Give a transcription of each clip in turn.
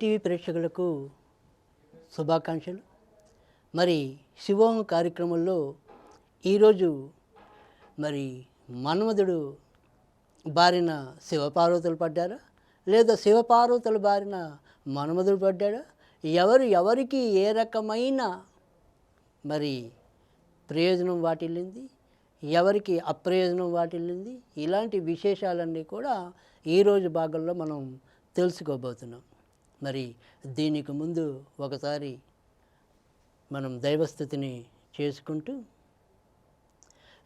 TV ప్రేక్షకులకు శుభాకాంక్షలు. మరి శివోం కార్యక్రమంలో ఈరోజు మరి మన్మధుడు బారిన శివపార్వతులు పడ్డారా? లేదా శివపార్వతుల బారిన మన్మధుడు పడ్డాడా? ఎవరు ఎవరికి ఏ రకమైన మరి ప్రయోజనం వాటిల్లింది? ఎవరికి అప్రయోజనం వాటిల్లింది? ఇలాంటి విశేషాలన్నీ కూడా ఈరోజు భాగంలో మనం తెలుసుకోబోతున్నాం. మరి దీనికి ముందు ఒకసారి మనం దైవస్థుతిని చేసుకుంటూ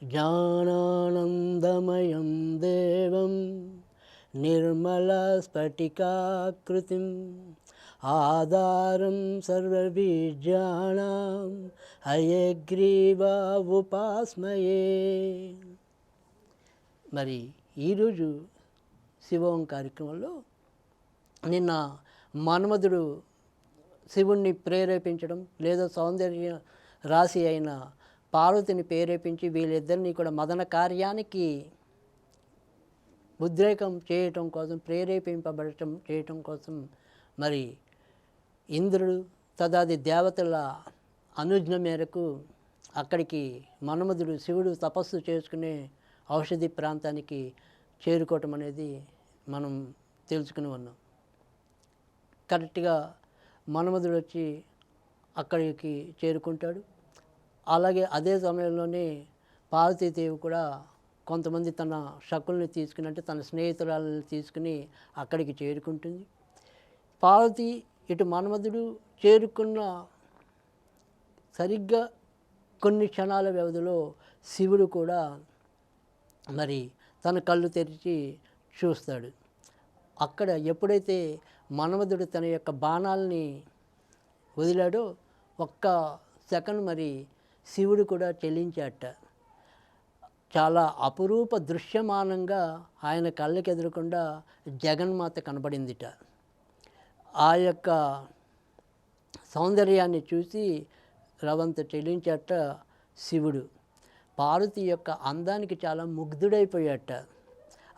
జ్ఞానానందమయం దేవం నిర్మల స్ఫటికాకృతిం ఆధారం సర్వబీజానాం అయగ్రీవా ఉపాస్మయే. మరి ఈరోజు శివం కార్యక్రమంలో నిన్న మన్మధుడు శివుణ్ణి ప్రేరేపించడం లేదా సౌందర్య రాశి అయిన పార్వతిని ప్రేరేపించి వీళ్ళిద్దరినీ కూడా మదన కార్యానికి ఉద్రేకం చేయటం కోసం ప్రేరేపింపబడటం చేయటం కోసం మరి ఇంద్రుడు తదాది దేవతల అనుజ్ఞ మేరకు అక్కడికి మన్మధుడు శివుడు తపస్సు చేసుకునే ఔషధి ప్రాంతానికి చేరుకోవటం అనేది మనం తెలుసుకుని ఉన్నాం. కరెక్ట్గా మన్మధుడు వచ్చి అక్కడికి చేరుకుంటాడు. అలాగే అదే సమయంలోనే పార్వతీదేవి కూడా కొంతమంది తన షకుల్ని తీసుకుని అంటే తన స్నేహితురాలని తీసుకుని అక్కడికి చేరుకుంటుంది. పార్వతి ఇటు మన్మధుడు చేరుకున్న సరిగ్గా కొన్ని క్షణాల వ్యవధిలో శివుడు కూడా మరి తన కళ్ళు తెరిచి చూస్తాడు. అక్కడ ఎప్పుడైతే మన్మధుడు తన యొక్క బాణాలని వదిలాడో ఒక్క సెకండ్ మరి శివుడు కూడా చెల్లించాట చాలా అపురూప దృశ్యమానంగా ఆయన కళ్ళకి ఎదురకుండా జగన్మాత కనబడిందిట. ఆ యొక్క సౌందర్యాన్ని చూసి రవంత చెల్లించాట శివుడు. పార్వతి యొక్క అందానికి చాలా ముగ్ధుడైపోయాట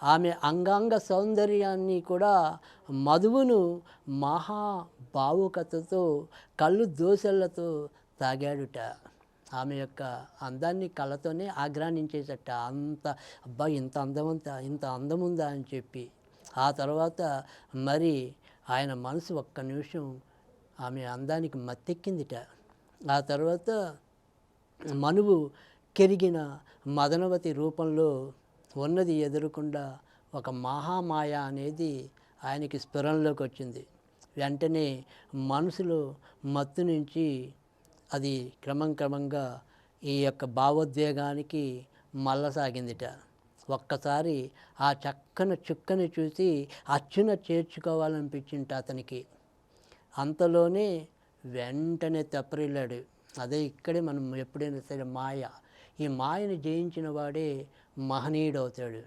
ఆమె అంగాంగ సౌందర్యాన్ని కూడా మధువును మహా భావుకతతో కళ్ళు దోశలతో తాగాడుట. ఆమె యొక్క అందాన్ని కళ్ళతోనే ఆగ్రానించేసట అంత అబ్బా ఇంత అందమంత ఇంత అందముందా అని చెప్పి. ఆ తర్వాత మరి ఆయన మనసు ఒక్క నిమిషం ఆమె అందానికి మత్తెక్కిందిట. ఆ తర్వాత మనువు కెరిగిన మదనవతి రూపంలో ఉన్నది ఎదురకుండా ఒక మహామాయ అనేది ఆయనకి స్ఫురణలోకి వచ్చింది. వెంటనే మనసులో మత్తు నుంచి అది క్రమం క్రమంగా ఈ యొక్క భావోద్వేగానికి మల్లసాగిందిట ఒక్కసారి ఆ చక్కన చుక్కని చూసి అచ్చున చేర్చుకోవాలనిపించింట అతనికి. అంతలోనే వెంటనే తెప్పరిల్లాడు. అదే ఇక్కడే మనం ఎప్పుడైనా సరే మాయ. ఈ మాయని జయించిన వాడే మహనీయుడవుతాడు.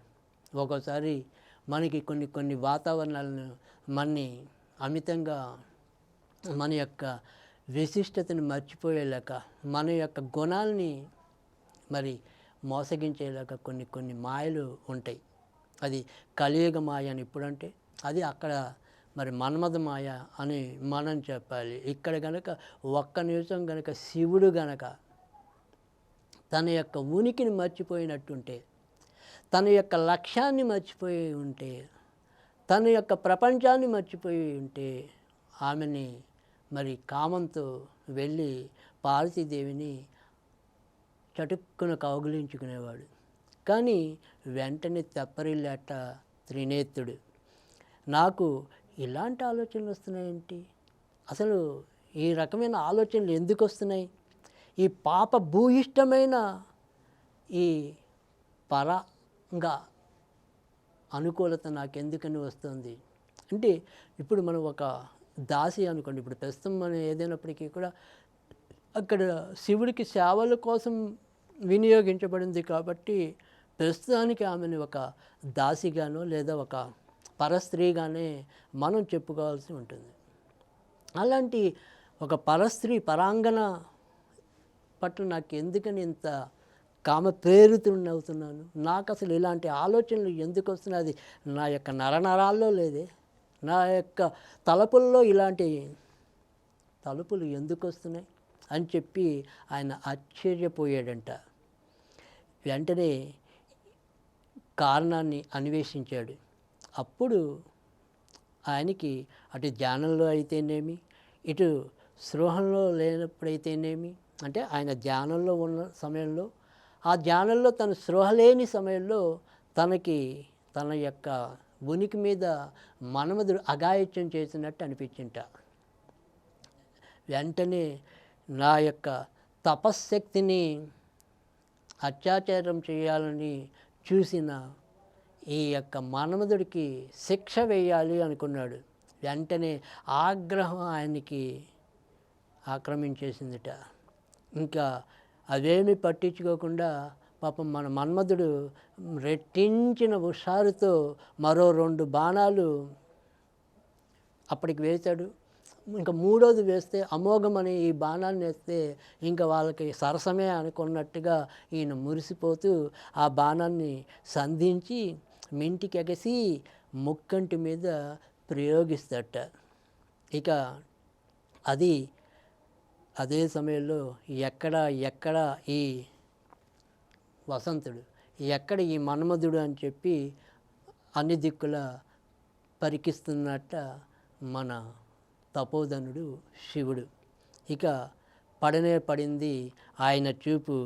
ఒక్కోసారి మనకి కొన్ని కొన్ని వాతావరణాలను మనని అమితంగా మన యొక్క విశిష్టతను మర్చిపోయేలాక మన యొక్క గుణాలని మరి మోసగించేలాగా కొన్ని కొన్ని మాయలు ఉంటాయి. అది కలియుగ మాయ అని ఇప్పుడంటే అది అక్కడ మరి మన్మథ మాయ అని మనం చెప్పాలి. ఇక్కడ గనక ఒక్క నిమిషం గనక శివుడు గనక తన యొక్క ఉనికిని మర్చిపోయినట్టుంటే తన యొక్క లక్ష్యాన్ని మర్చిపోయి ఉంటే తన యొక్క ప్రపంచాన్ని మర్చిపోయి ఉంటే ఆమెని మరి కామంతో వెళ్ళి పార్వతీదేవిని చటుక్కున కౌగులించుకునేవాడు. కానీ వెంటనే తెప్పరిల్లేట త్రినేత్రుడు నాకు ఇలాంటి ఆలోచనలు వస్తున్నాయేంటి? అసలు ఈ రకమైన ఆలోచనలు ఎందుకు వస్తున్నాయి? ఈ పాప భూయిష్టమైన ఈ పర ఇంకా అనుకూలత నాకెందుకని వస్తుంది? అంటే ఇప్పుడు మనం ఒక దాసి అనుకోండి ఇప్పుడు ప్రస్తుతం మనం ఏదైనప్పటికీ కూడా అక్కడ శివుడికి సేవల కోసం వినియోగించబడింది కాబట్టి ప్రస్తుతానికి ఆమెను ఒక దాసిగానో లేదా ఒక పరస్త్రీగానే మనం చెప్పుకోవాల్సి ఉంటుంది. అలాంటి ఒక పరస్త్రీ పరాంగణ పట్ల నాకు ఎందుకని ఇంత కామ ప్రేరితుడిని అవుతున్నాను. నాకు అసలు ఇలాంటి ఆలోచనలు ఎందుకు వస్తున్నాయి? అది నా యొక్క నరనరాల్లో లేదే. నా యొక్క తలపుల్లో ఇలాంటి తలుపులు ఎందుకు వస్తున్నాయి? అని చెప్పి ఆయన ఆశ్చర్యపోయాడంట. వెంటనే కారణాన్ని అన్వేషించాడు. అప్పుడు ఆయనకి అటు ధ్యానంలో అయితేనేమి ఇటు స్పృహంలో లేనప్పుడైతేనేమి అంటే ఆయన ధ్యానంలో ఉన్న సమయంలో ఆ ధ్యానంలో తను స్పృహ లేని సమయంలో తనకి తన యొక్క ఉనికి మీద మనమదుడు అగాయత్యం చేసినట్టు అనిపించింట. వెంటనే నా యొక్క తపశ్శక్తిని అత్యాచారం చేయాలని చూసిన ఈ యొక్క మనమదుడికి శిక్ష వేయాలి అనుకున్నాడు. వెంటనే ఆగ్రహం ఆయనకి ఆక్రమించేసిందిట. ఇంకా అవేమి పట్టించుకోకుండా పాపం మన మన్మధుడు రెట్టించిన హుషారుతో మరో రెండు బాణాలు అప్పటికి వేశాడు. ఇంకా మూడోది వేస్తే అమోఘమని ఈ బాణాన్ని వేస్తే ఇంకా వాళ్ళకి సరసమే అనుకున్నట్టుగా ఈయన మురిసిపోతూ ఆ బాణాన్ని సంధించి మింటికి ఎగసి ముక్కంటి మీద ప్రయోగిస్తట ఇక అది అదే సమయంలో ఎక్కడ ఎక్కడ ఈ వసంతుడు ఎక్కడ ఈ మన్మధుడు అని చెప్పి అన్ని దిక్కుల పరికిస్తున్నట్ట మన తపోధనుడు శివుడు. ఇక పడనే పడింది ఆయన చూపు.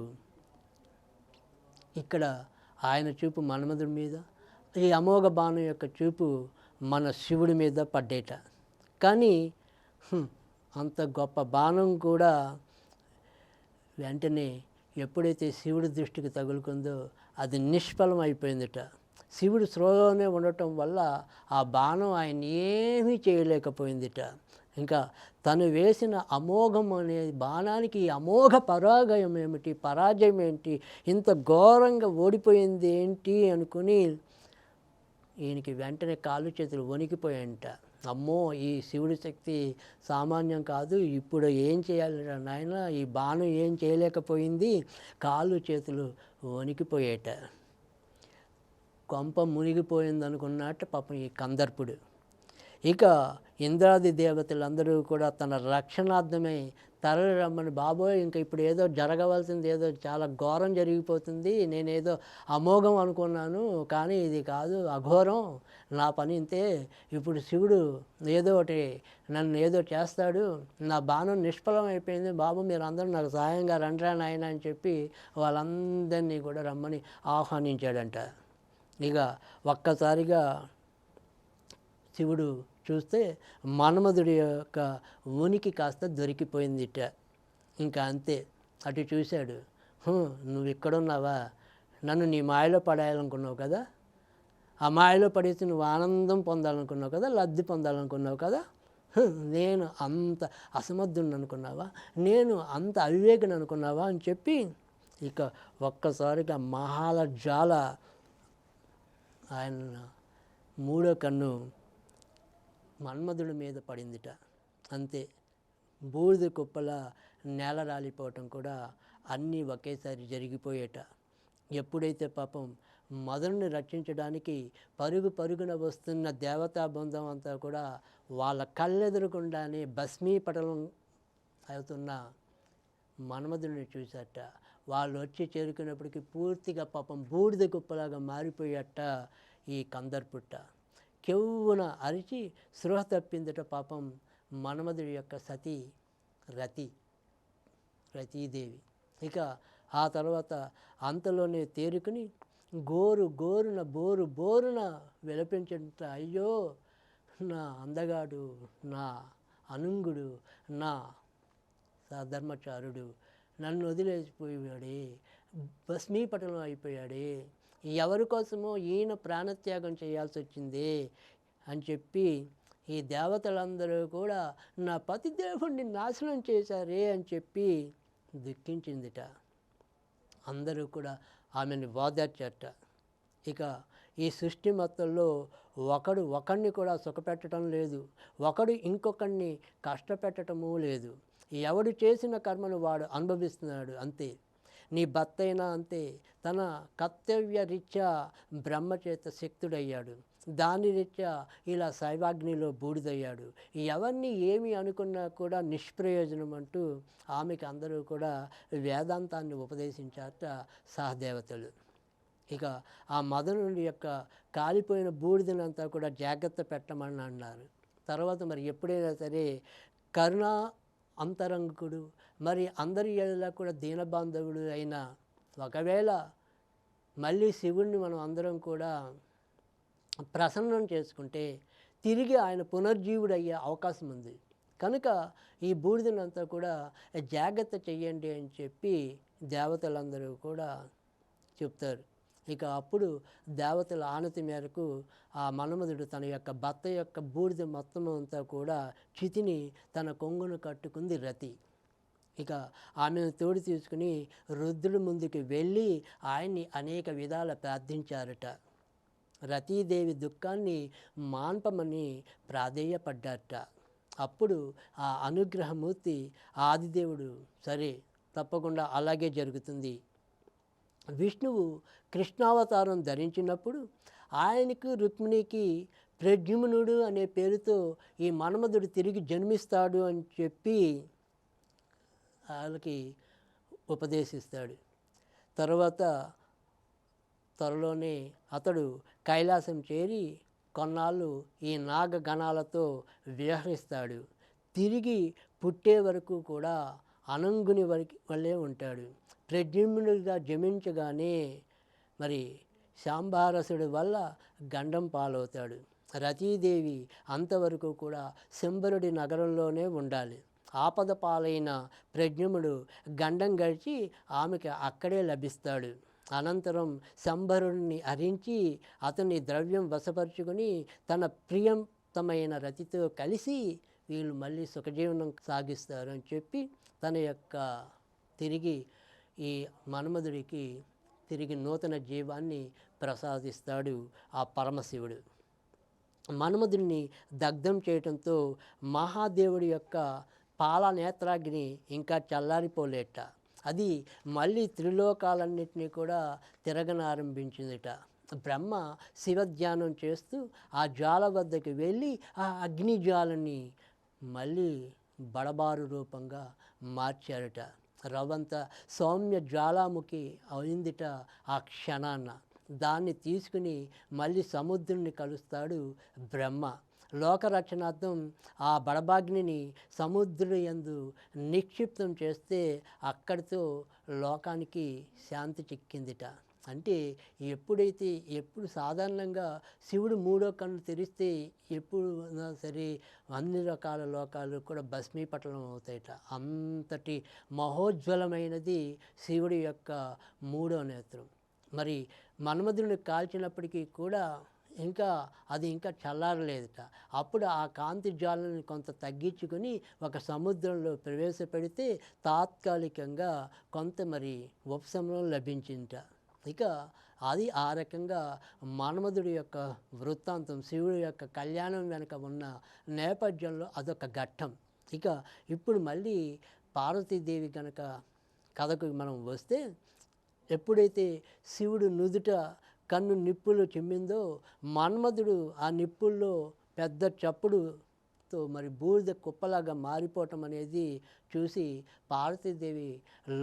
ఇక్కడ ఆయన చూపు మన్మధుడి మీద ఈ అమోఘ బాణం యొక్క చూపు మన శివుడి మీద పడ్డేట. కానీ అంత గొప్ప బాణం కూడా వెంటనే ఎప్పుడైతే శివుడి దృష్టికి తగులుకుందో అది నిష్ఫలం అయిపోయిందట. శివుడు స్రోలోనే ఉండటం వల్ల ఆ బాణం ఆయన ఏమీ చేయలేకపోయిందిట. ఇంకా తను వేసిన అమోఘం అనే బాణానికి అమోఘ పరాజయం ఏమిటి పరాజయం ఏంటి ఇంత ఘోరంగా ఓడిపోయింది ఏంటి అనుకుని ఈయనకి వెంటనే కాళ్ళు చేతులు వణికిపోయాయంట. అమ్మో ఈ శివుడి శక్తి సామాన్యం కాదు ఇప్పుడు ఏం చేయాలి నాయన? ఈ బాణం ఏం చేయలేకపోయింది? కాళ్ళు చేతులు వణికిపోయేట. కొంప మునిగిపోయింది అనుకున్నట్టు పాపం ఈ కందర్పుడు. ఇక ఇంద్రాది దేవతలందరూ కూడా తన రక్షణార్థమై తరలి రమ్మని. బాబోయ్ ఇంకా ఇప్పుడు ఏదో జరగవలసింది ఏదో చాలా ఘోరం జరిగిపోతుంది నేనేదో అమోఘం అనుకున్నాను కానీ ఇది కాదు అఘోరం. నా పని ఇంతే. ఇప్పుడు శివుడు ఏదో ఒకటి నన్ను ఏదో చేస్తాడు. నా బాణం నిష్ఫలం అయిపోయింది. బాబు మీరు అందరూ నాకు సహాయంగా రండ్రా నాయన అని చెప్పి వాళ్ళందరినీ కూడా రమ్మని ఆహ్వానించాడంట. ఇక ఒక్కసారిగా శివుడు చూస్తే మన్మధుడి యొక్క ఉనికి కాస్త దొరికిపోయిందిట. ఇంకా అంతే అటు చూశాడు. నువ్వు ఇక్కడున్నావా నన్ను నీ మాయలో పడేయాలనుకున్నావు కదా? ఆ మాయలో పడేసి నువ్వు ఆనందం పొందాలనుకున్నావు కదా? లబ్ధి పొందాలనుకున్నావు కదా? నేను అంత అసమర్థుని అనుకున్నావా? నేను అంత అవివేకని అనుకున్నావా? అని చెప్పి ఇక ఒక్కసారిగా మహాల జాల ఆయన మూడో కన్ను మన్మధుడి మీద పడిందిట. అంతే. బూడిద కుప్పల నేల రాలిపోవటం కూడా అన్నీ ఒకేసారి జరిగిపోయేట. ఎప్పుడైతే పాపం మదనుని రక్షించడానికి పరుగు పరుగున వస్తున్న దేవతా బృందం అంతా కూడా వాళ్ళ కళ్ళెదురకుండానే భస్మీపటలం అవుతున్న మన్మధుడిని చూశాట వాళ్ళు వచ్చి చేరుకున్నప్పటికీ పూర్తిగా పాపం బూడిద కుప్పలాగా మారిపోయేట ఈ కందర్పుట్ట. కెవ్వున అరిచి స్పృహ తప్పిందట పాపం మన్మధుడి యొక్క సతీ రతి రతీదేవి. ఇక ఆ తర్వాత అంతలోనే తేరుకుని గోరు గోరున బోరు బోరున విలపించట అయ్యో నా అందగాడు నా అనుంగుడు నా సధర్మచారుడు నన్ను వదిలేసిపోయాడే భస్మీపటలం అయిపోయాడే ఎవరి కోసమో ఈయన ప్రాణత్యాగం చేయాల్సి వచ్చింది అని చెప్పి ఈ దేవతలందరూ కూడా నా పతిదేవుణ్ణి నాశనం చేశారే అని చెప్పి దుఃఖించిందిట. అందరూ కూడా ఆమెను ఓదార్చారట. ఇక ఈ సృష్టి మొత్తంలో ఒకడు ఒకడిని కూడా సుఖపెట్టడం లేదు. ఒకడు ఇంకొకడిని కష్టపెట్టడము లేదు. ఎవడు చేసిన కర్మను వాడు అనుభవిస్తున్నాడు అంతే. నీ భర్త అయినా అంతే తన కర్తవ్య రీత్యా బ్రహ్మచేత శక్తుడయ్యాడు. దాని రీత్యా ఇలా శైవాగ్నిలో బూడిదయ్యాడు. ఎవరిని ఏమి అనుకున్నా కూడా నిష్ప్రయోజనం అంటూ ఆమెకి అందరూ కూడా వేదాంతాన్ని ఉపదేశించారట సహదేవతలు. ఇక ఆ మదనుడి యొక్క కాలిపోయిన బూడిదనంతా కూడా జాగ్రత్త పెట్టమని అన్నారు. తర్వాత మరి ఎప్పుడైనా సరే కరుణ అంతరంగుడు మరి అందరి ఏళ్ళ కూడా దీనబాంధవుడు అయిన ఒకవేళ మళ్ళీ శివుణ్ణి మనం అందరం కూడా ప్రసన్నం చేసుకుంటే తిరిగి ఆయన పునర్జీవుడు అయ్యే అవకాశం ఉంది. కనుక ఈ బూడిదనంతా కూడా జాగ్రత్త చెయ్యండి అని చెప్పి దేవతలందరూ కూడా చెప్తారు. ఇక అప్పుడు దేవతల ఆనతి మేరకు ఆ మన్మధుడు తన యొక్క భర్త యొక్క బూడిద మొత్తం అంతా కూడా చితిని తన కొంగును కట్టుకుంది రతి. ఇక ఆమెను తోడు తీసుకుని రుద్రుడి ముందుకు వెళ్ళి ఆయన్ని అనేక విధాల ప్రార్థించారట. రతీదేవి దుఃఖాన్ని మాన్పమని ప్రాధేయపడ్డారట. అప్పుడు ఆ అనుగ్రహమూర్తి ఆదిదేవుడు సరే తప్పకుండా అలాగే జరుగుతుంది. విష్ణువు కృష్ణావతారం ధరించినప్పుడు ఆయనకు రుక్మిణికి ప్రద్యుమ్నుడు అనే పేరుతో ఈ మన్మధుడు తిరిగి జన్మిస్తాడు అని చెప్పి వాళ్ళకి ఉపదేశిస్తాడు. తర్వాత త్వరలోనే అతడు కైలాసం చేరి కొన్నాళ్ళు ఈ నాగగణాలతో వ్యవహరిస్తాడు తిరిగి పుట్టే వరకు కూడా అనంగుని వరకు వల్లే ఉంటాడు. ప్రద్యుమ్నుడిగా జమించగానే మరి శాంబారసుడి వల్ల గండం పాలవుతాడు. రతీదేవి అంతవరకు కూడా శంబరుడి నగరంలోనే ఉండాలి. ఆపద పాలైన ప్రజ్ఞముడు గండం గడిచి ఆమెకి అక్కడే లభిస్తాడు. అనంతరం శంభరుణ్ణి హరించి అతని ద్రవ్యం వశపరుచుకుని తన ప్రియంతమైన రతితో కలిసి వీళ్ళు మళ్ళీ సుఖజీవనం సాగిస్తారు అని చెప్పి తన యొక్క తిరిగి ఈ మన్మధుడికి తిరిగి నూతన జీవాన్ని ప్రసాదిస్తాడు ఆ పరమశివుడు. మన్మధుడిని దగ్ధం చేయటంతో మహాదేవుడి యొక్క పాల నేత్రాగ్ని ఇంకా చల్లారిపోలేట. అది మళ్ళీ త్రిలోకాలన్నింటినీ కూడా తిరగనారంభించిందిట. బ్రహ్మ శివధ్యానం చేస్తూ ఆ జ్వాల వద్దకు వెళ్ళి ఆ అగ్ని జ్వాలని మళ్ళీ బడబారు రూపంగా మార్చారట. రవంత సౌమ్య జ్వాలాముఖి అయిందిట ఆ క్షణాన్న దాన్ని తీసుకుని మళ్ళీ సముద్రుని కలుస్తాడు బ్రహ్మ. లోకరక్షణార్థం ఆ బడబాగ్నిని సముద్రుడు యందు నిక్షిప్తం చేస్తే అక్కడితో లోకానికి శాంతి చిక్కిందిట. అంటే ఎప్పుడైతే ఎప్పుడు సాధారణంగా శివుడు మూడో కన్ను తెరిస్తే ఎప్పుడు సరే అన్ని రకాల లోకాలు కూడా భస్మీపటలం అవుతాయట. అంతటి మహోజ్వలమైనది శివుడి యొక్క మూడో నేత్రం. మరి మన్మధుడిని కాల్చినప్పటికీ కూడా ఇంకా అది ఇంకా చల్లారలేదుట. అప్పుడు ఆ కాంతి జ్వాలని కొంత తగ్గించుకొని ఒక సముద్రంలో ప్రవేశపెడితే తాత్కాలికంగా కొంత మరి ఉపశమనం లభించింట. ఇక అది ఆ రకంగా మన్మధుడి యొక్క వృత్తాంతం శివుడి యొక్క కళ్యాణం వెనుక ఉన్న నేపథ్యంలో అదొక ఘట్టం. ఇక ఇప్పుడు మళ్ళీ పార్వతీదేవి కనుక కథకు మనం వస్తే ఎప్పుడైతే శివుడు నుదుట కన్ను నిప్పులు చిమ్మిందో మన్మధుడు ఆ నిప్పుల్లో పెద్ద చప్పుడుతో మరి బూడిద కుప్పలాగా మారిపోవటం అనేది చూసి పార్వతీదేవి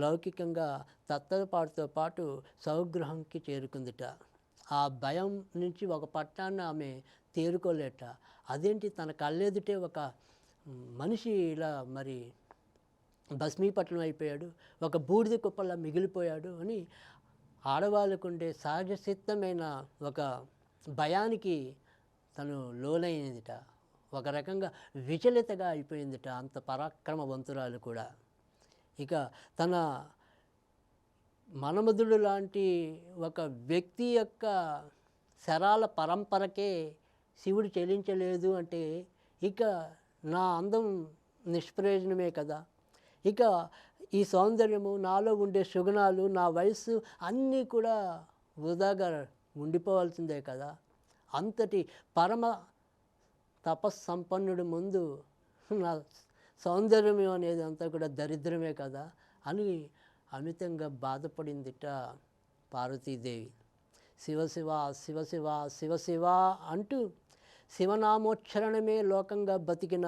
లౌకికంగా తత్తరపాటుతో పాటు సౌగ్రహంకి చేరుకుందిట. ఆ భయం నుంచి ఒక పట్టాన్ని ఆమె తేరుకోలేట. అదేంటి తన కళ్ళెదుటే ఒక మనిషి ఇలా మరి భస్మీపట్నం అయిపోయాడు ఒక బూడిద కుప్పలా మిగిలిపోయాడు అని ఆడవాళ్ళకు ఉండే సహజ సిద్ధమైన ఒక భయానికి తను లోనైందిట. ఒక రకంగా విచలితగా అయిపోయిందిట అంత పరాక్రమవంతురాలు కూడా. ఇక తన మనమధుడు లాంటి ఒక వ్యక్తి యొక్క శరాల పరంపరకే శివుడు చెల్లించలేదు అంటే ఇక నా అందం నిష్ప్రయోజనమే కదా. ఇక ఈ సౌందర్యము నాలో ఉండే సుగుణాలు నా వయస్సు అన్నీ కూడా వృధాగా ఉండిపోవాల్సిందే కదా. అంతటి పరమ తపస్సంపన్నుడి ముందు నా సౌందర్యం అనేది అంతా కూడా దరిద్రమే కదా అని అమితంగా బాధపడిందిట పార్వతీదేవి. శివశివ శివశివ శివశివ అంటూ శివనామోచ్చరణమే లోకంగా బతికిన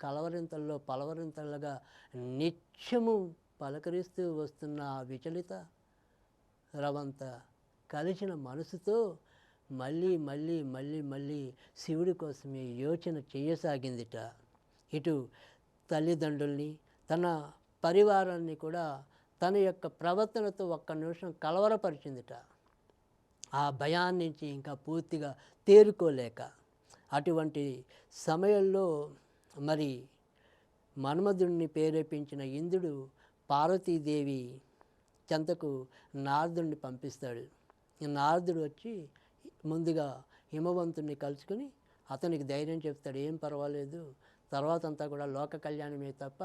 కలవరింతల్లో పలవరింతలుగా నిత్యము పలకరిస్తూ వస్తున్న ఆ విచలిత రవంత కలిసిన మనసుతో మళ్ళీ మళ్ళీ మళ్ళీ మళ్ళీ శివుడి కోసమే యోచన చేయసాగిందిట. ఇటు తల్లిదండ్రుల్ని తన పరివారాన్ని కూడా తన యొక్క ప్రవర్తనతో ఒక్క నిమిషం కలవరపరిచిందిట. ఆ భయాన్నించి ఇంకా పూర్తిగా తేరుకోలేక అటువంటి సమయంలో మరి మన్మధుడిని ప్రేరేపించిన ఇంద్రుడు పార్వతీదేవి చెంతకు నారదుడిని పంపిస్తాడు. నారదుడు వచ్చి ముందుగా హిమవంతుడిని కలుసుకుని అతనికి ధైర్యం చెప్తాడు. ఏం పర్వాలేదు. తర్వాత అంతా కూడా లోక కళ్యాణమే తప్ప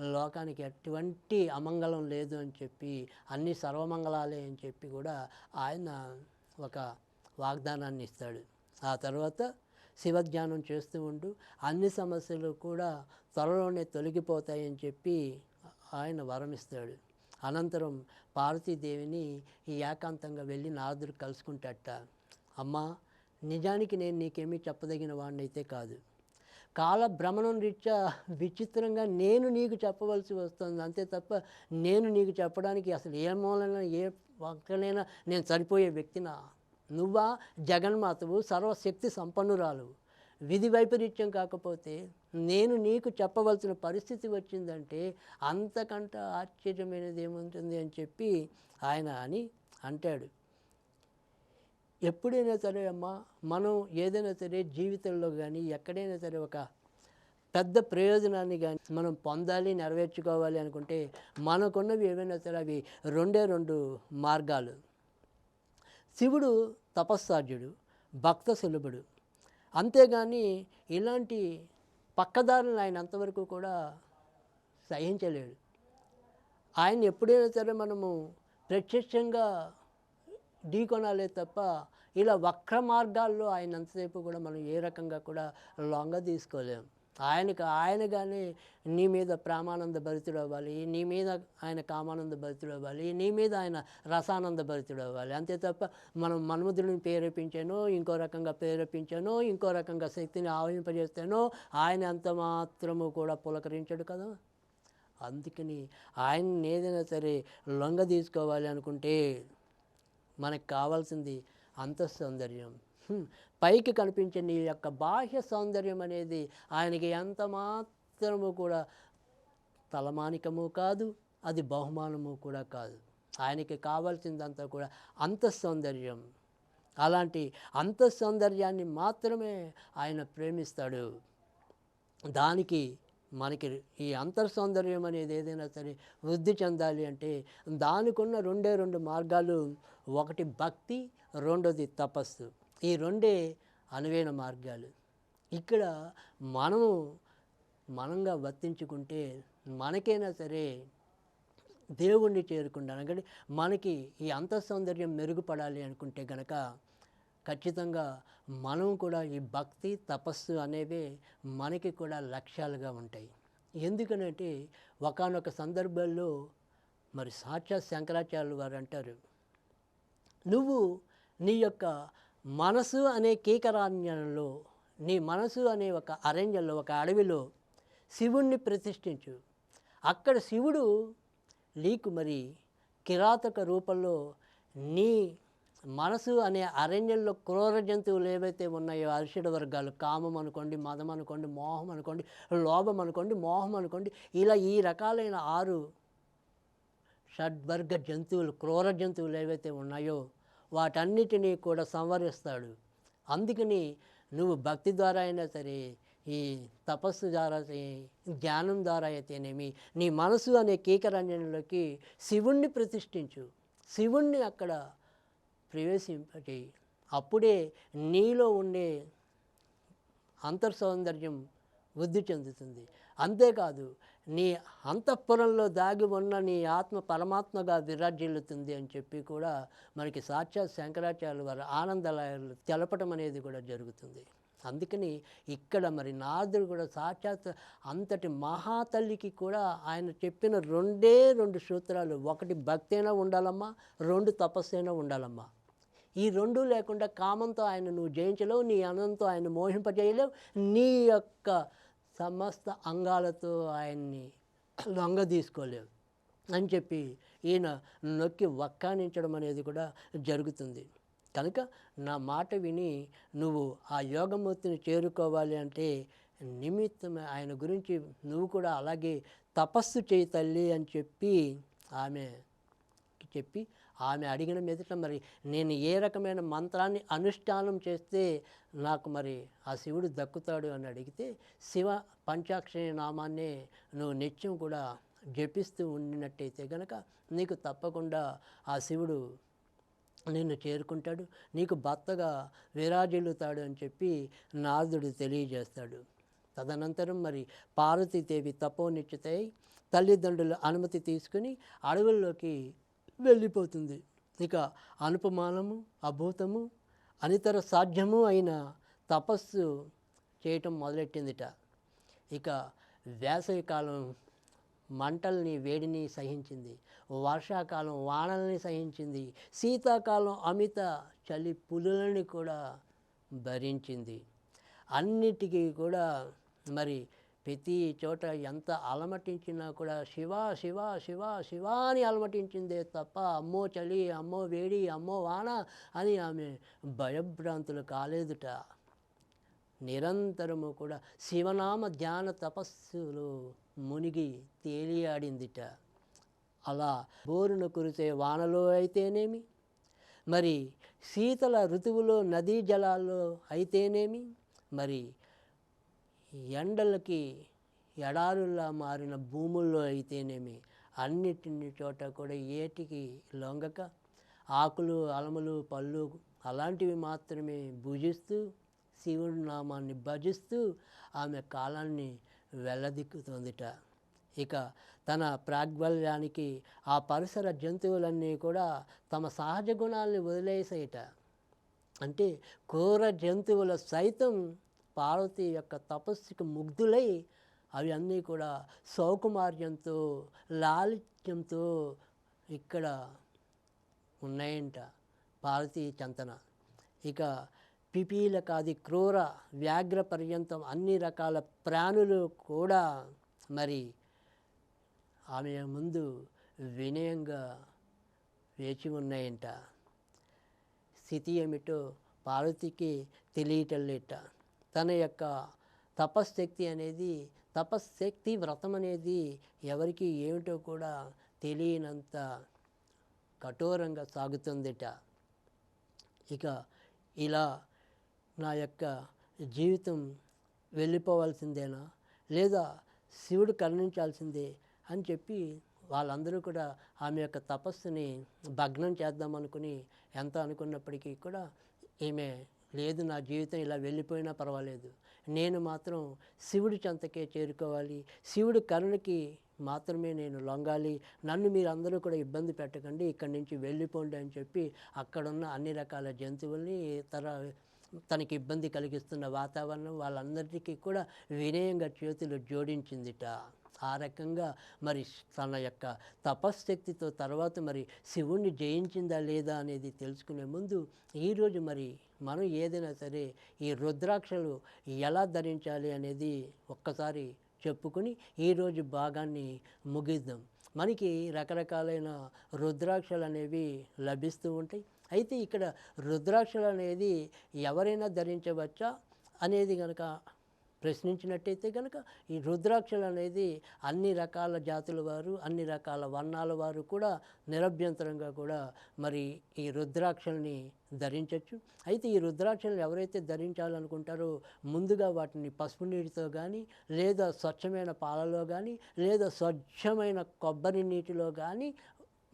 లోకానికి ఎటువంటి అమంగళం లేదు అని చెప్పి అన్ని సర్వమంగళాలే అని చెప్పి కూడా ఆయన ఒక వాగ్దానాన్ని ఇస్తాడు. ఆ తర్వాత శివజ్ఞానం చేస్తూ ఉంటూ అన్ని సమస్యలు కూడా త్వరలోనే తొలగిపోతాయని చెప్పి ఆయన వరమిస్తాడు. అనంతరం పార్వతీదేవిని ఈ ఏకాంతంగా వెళ్ళి నారదుడు కలుసుకుంటట అమ్మా నిజానికి నేను నీకేమీ చెప్పదగిన వాడినైతే కాదు. కాల భ్రమణం రీత్యా విచిత్రంగా నేను నీకు చెప్పవలసి వస్తుంది. అంతే తప్ప నేను నీకు చెప్పడానికి అసలు ఏ మూలన ఏ ఒక్కనైనా నేను సరిపోయే వ్యక్తినా? నువ్వా జగన్మాతవు సర్వశక్తి సంపన్నురాలు. విధి వైపరీత్యం కాకపోతే నేను నీకు చెప్పవలసిన పరిస్థితి వచ్చిందంటే అంతకంట ఆశ్చర్యమైనది ఏముంటుంది అని చెప్పి ఆయన అని అంటాడు. ఎప్పుడైనా సరే అమ్మా మనం ఏదైనా సరే జీవితంలో కానీ ఎక్కడైనా సరే ఒక పెద్ద ప్రయోజనాన్ని కానీ మనం పొందాలి నెరవేర్చుకోవాలి అనుకుంటే మనకున్నవి ఏవైనా సరే అవి రెండే రెండు మార్గాలు. శివుడు తపస్సాధ్యుడు భక్త సులభుడు. అంతేగాని ఇలాంటి పక్కదారులను ఆయన అంతవరకు కూడా సహించలేడు. ఆయన ఎప్పుడైనా సరే మనము ప్రత్యక్షంగా ఢీకొనాలే తప్ప ఇలా వక్ర మార్గాల్లో ఆయన అంతసేపు కూడా మనం ఏ రకంగా కూడా లొంగ తీసుకోలేము ఆయనకు ఆయనగానే నీ మీద ప్రేమానంద భరితుడు అవ్వాలి నీ మీద ఆయన కామానంద భరితుడు అవ్వాలి నీ మీద ఆయన రసానంద భరితుడు అవ్వాలి అంతే తప్ప మనం మన్మధుడిని ప్రేరేపించాను ఇంకో రకంగా ప్రేరేపించాను ఇంకో రకంగా శక్తిని ఆవహింపజేస్తాను ఆయన అంత మాత్రము కూడా పులకరించడు కదా. అందుకని ఆయన ఏదైనా సరే లొంగ తీసుకోవాలి అనుకుంటే మనకు కావాల్సింది అంత సౌందర్యం పైకి కనిపించే నీ యొక్క బాహ్య సౌందర్యం అనేది ఆయనకి ఎంత మాత్రము కూడా తలమానికము కాదు అది బహుమానము కూడా కాదు. ఆయనకి కావాల్సిందంతా కూడా అంత సౌందర్యం. అలాంటి అంత సౌందర్యాన్ని మాత్రమే ఆయన ప్రేమిస్తాడు. దానికి మనకి ఈ అంతర్ సౌందర్యం అనేది ఏదైనా సరే వృద్ధి చెందాలి అంటే దానికున్న రెండే రెండు మార్గాలు ఒకటి భక్తి రెండోది తపస్సు. ఈ రెండే అనువైన మార్గాలు. ఇక్కడ మనము మనంగా వర్తించుకుంటే మనకైనా సరే దేవుణ్ణి చేరుకుంటాను అంటే మనకి ఈ అంత సౌందర్యం మెరుగుపడాలి అనుకుంటే గనక ఖచ్చితంగా మనం కూడా ఈ భక్తి తపస్సు అనేవే మనకి కూడా లక్ష్యాలుగా ఉంటాయి. ఎందుకనంటే ఒకానొక సందర్భాల్లో మరి సాక్షాత్ శంకరాచార్యులు వారు అంటారు నువ్వు నీ యొక్క మనసు అనే కీకరాణ్యంలో నీ మనసు అనే ఒక అరణ్యంలో ఒక అడవిలో శివుణ్ణి ప్రతిష్ఠించు. అక్కడ శివుడు నీకు మరి కిరాతక రూపంలో నీ మనసు అనే అరణ్యంలో క్రూర జంతువులు ఏవైతే ఉన్నాయో అరిషడ వర్గాలు కామం అనుకోండి మదం అనుకోండి మోహం అనుకోండి లోభం అనుకోండి మోహం అనుకోండి ఇలా ఈ రకాలైన ఆరు షడ్వర్గ జంతువులు క్రూర జంతువులు ఏవైతే ఉన్నాయో వాటన్నిటినీ కూడా సంవరిస్తాడు. అందుకని నువ్వు భక్తి ద్వారా అయినా సరే ఈ తపస్సు ద్వారా జ్ఞానం ద్వారా అయితేనేమి నీ మనసు అనే కీకరణ్యంలోకి శివుణ్ణి ప్రతిష్ఠించు. శివుణ్ణి అక్కడ ప్రవేశింపటి అప్పుడే నీలో ఉండే అంతర్ సౌందర్యం వృద్ధి చెందుతుంది. అంతేకాదు నీ అంతఃపురంలో దాగి ఉన్న నీ ఆత్మ పరమాత్మగా విరాజిల్లుతుంది అని చెప్పి కూడా మనకి సాక్షాత్ శంకరాచార్యుల వారు ఆనందలయాలు తెలపటం అనేది కూడా జరుగుతుంది. అందుకని ఇక్కడ మరి నారదుడు కూడా సాక్షాత్ అంతటి మహాతల్లికి కూడా ఆయన చెప్పిన రెండే రెండు సూత్రాలు ఒకటి భక్తి అయినా ఉండాలమ్మా రెండు తపస్సు అయినా ఉండాలమ్మా. ఈ రెండు లేకుండా కామంతో ఆయన నువ్వు జయించలేవు నీ అనంతో ఆయన మోహింపజేయలేవు నీ యొక్క సమస్త అంగాలతో ఆయన్ని లొంగ తీసుకోలేవు అని చెప్పి ఈయన నొక్కి వక్కానించడం అనేది కూడా జరుగుతుంది. కనుక నా మాట విని నువ్వు ఆ యోగమూర్తిని చేరుకోవాలి అంటే నిమిత్తం ఆయన గురించి నువ్వు కూడా అలాగే తపస్సు చేయి తల్లి అని చెప్పి ఆమె చెప్పి ఆమె అడిగిన మీదట మరి నేను ఏ రకమైన మంత్రాన్ని అనుష్ఠానం చేస్తే నాకు మరి ఆ శివుడు దక్కుతాడు అని అడిగితే శివ పంచాక్షరి నామాన్నే నువ్వు నిత్యం కూడా జపిస్తూ ఉండినట్టయితే గనక నీకు తప్పకుండా ఆ శివుడు నిన్ను చేరుకుంటాడు నీకు భర్తగా విరాజిల్లుతాడు అని చెప్పి నారదుడు తెలియజేస్తాడు. తదనంతరం మరి పార్వతీదేవి తపోనిశ్చితై తల్లిదండ్రుల అనుమతి తీసుకుని అడవుల్లోకి వెళ్ళిపోతుంది. ఇక అనుపమానము అభూతము అనితర సాధ్యము అయిన తపస్సు చేయటం మొదలెట్టిందిట. ఇక వేసవికాలం మంటల్ని వేడిని సహించింది. వర్షాకాలం వానల్ని సహించింది. శీతాకాలం అమిత చలి పులులని కూడా భరించింది. అన్నిటికీ కూడా మరి ప్రతి చోట ఎంత అలమటించినా కూడా శివ శివ శివ శివ అని అలమటించిందే తప్ప అమ్మో చలి అమ్మో వేడి అమ్మో వాన అని ఆమె భయభ్రాంతులు కాలేదుట. నిరంతరము కూడా శివనామ ధ్యాన తపస్సులు మునిగి తేలియాడిందిట. అలా బోరును కురిసే వానలో అయితేనేమి? మరి శీతల ఋతువులో నదీ జలాల్లో అయితేనేమి? మరి ఎండలకి ఎడారుల్లా మారిన భూముల్లో అయితేనేమి అన్నిటిని చోట కూడా ఏటికి లొంగక ఆకులు అలములు పళ్ళు అలాంటివి మాత్రమే భుజిస్తూ శివుడి నామాన్ని భజిస్తూ ఆమె కాలాన్ని వెళ్ళదిక్కుతోందిట ఇక తన ప్రాగ్బల్యానికి ఆ పరిసర జంతువులన్నీ కూడా తమ సహజ గుణాలని వదిలేసేయట. అంటే క్రూర జంతువుల సైతం పార్వతి యొక్క తపస్సుకు ముగ్ధులై అవి అన్నీ కూడా సౌకుమార్యంతో లాలిత్యంతో ఇక్కడ ఉన్నాయంట పార్వతీ చంతన. ఇక పిపీలకాది క్రూర వ్యాఘ్ర పర్యంతం అన్ని రకాల ప్రాణులు కూడా మరి ఆమె ముందు వినయంగా వేచి ఉన్నాయంట. స్థితి ఏమిటో పార్వతికి తెలియటం లేట. తన యొక్క తపశ్శక్తి అనేది తపశ్శక్తి వ్రతం అనేది ఎవరికి ఏమిటో కూడా తెలియనంత కఠోరంగా సాగుతుందిట. ఇక ఇలా నా యొక్క జీవితం వెళ్ళిపోవాల్సిందేనా? లేదా శివుడు కరుణించాల్సిందే అని చెప్పి వాళ్ళందరూ కూడా ఆమె యొక్క తపస్సుని భగ్నం చేద్దామనుకుని ఎంత అనుకున్నప్పటికీ కూడా ఈమె లేదు నా జీవితం ఇలా వెళ్ళిపోయినా పర్వాలేదు. నేను మాత్రం శివుడి చెంతకే చేరుకోవాలి. శివుడి కరుణకి మాత్రమే నేను లొంగాలి. నన్ను మీరు అందరూ కూడా ఇబ్బంది పెట్టకండి. ఇక్కడి నుంచి వెళ్ళిపోండి అని చెప్పి అక్కడున్న అన్ని రకాల జంతువుల్ని ఇతర తనకి ఇబ్బంది కలిగిస్తున్న వాతావరణం వాళ్ళందరికీ కూడా వినయంగా చేతులు జోడించిందిట. ఆ రకంగా మరి తన యొక్క తపశ్శక్తితో తర్వాత మరి శివుణ్ణి జయించిందా లేదా అనేది తెలుసుకునే ముందు ఈరోజు మరి మనం ఏదైనా సరే ఈ రుద్రాక్షలు ఎలా ధరించాలి అనేది ఒక్కసారి చెప్పుకొని ఈరోజు భాగాన్ని ముగిద్దాం. మనకి రకరకాలైన రుద్రాక్షలు అనేవి లభిస్తూ ఉంటాయి. అయితే ఇక్కడ రుద్రాక్షలు అనేది ఎవరైనా ధరించవచ్చా అనేది కనుక ప్రశ్నించినట్టయితే కనుక ఈ రుద్రాక్షలు అనేది అన్ని రకాల జాతుల వారు అన్ని రకాల వర్ణాల వారు కూడా నిరభ్యంతరంగా కూడా మరి ఈ రుద్రాక్షల్ని ధరించవచ్చు అయితే ఈ రుద్రాక్షలను ఎవరైతే ధరించాలనుకుంటారో ముందుగా వాటిని పసుపు నీటితో కానీ లేదా స్వచ్ఛమైన పాలలో కానీ లేదా స్వచ్ఛమైన కొబ్బరి నీటిలో కానీ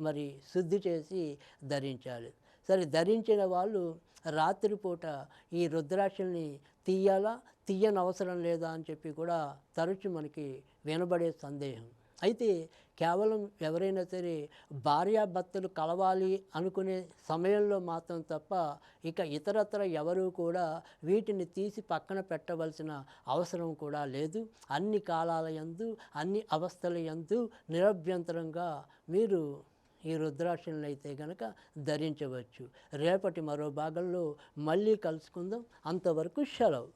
మరి శుద్ధి చేసి ధరించాలి. సరే ధరించిన వాళ్ళు రాత్రిపూట ఈ రుద్రాక్షల్ని తీయాలా? తీయని అవసరం లేదా? అని చెప్పి కూడా తరచు మనకి వినబడే సందేహం. అయితే కేవలం ఎవరైనా సరే భార్యాభర్తలు కలవాలి అనుకునే సమయంలో మాత్రం తప్ప ఇక ఇతరత్ర ఎవరూ కూడా వీటిని తీసి పక్కన పెట్టవలసిన అవసరం కూడా లేదు. అన్ని కాలాల యందు అన్ని అవస్థల యందు నిరభ్యంతరంగా మీరు ఈ రుద్రాక్షలను అయితే గనక ధరించవచ్చు. రేపటి మరో భాగంలో మళ్ళీ కలుసుకుందాం. అంతవరకు సెలవు.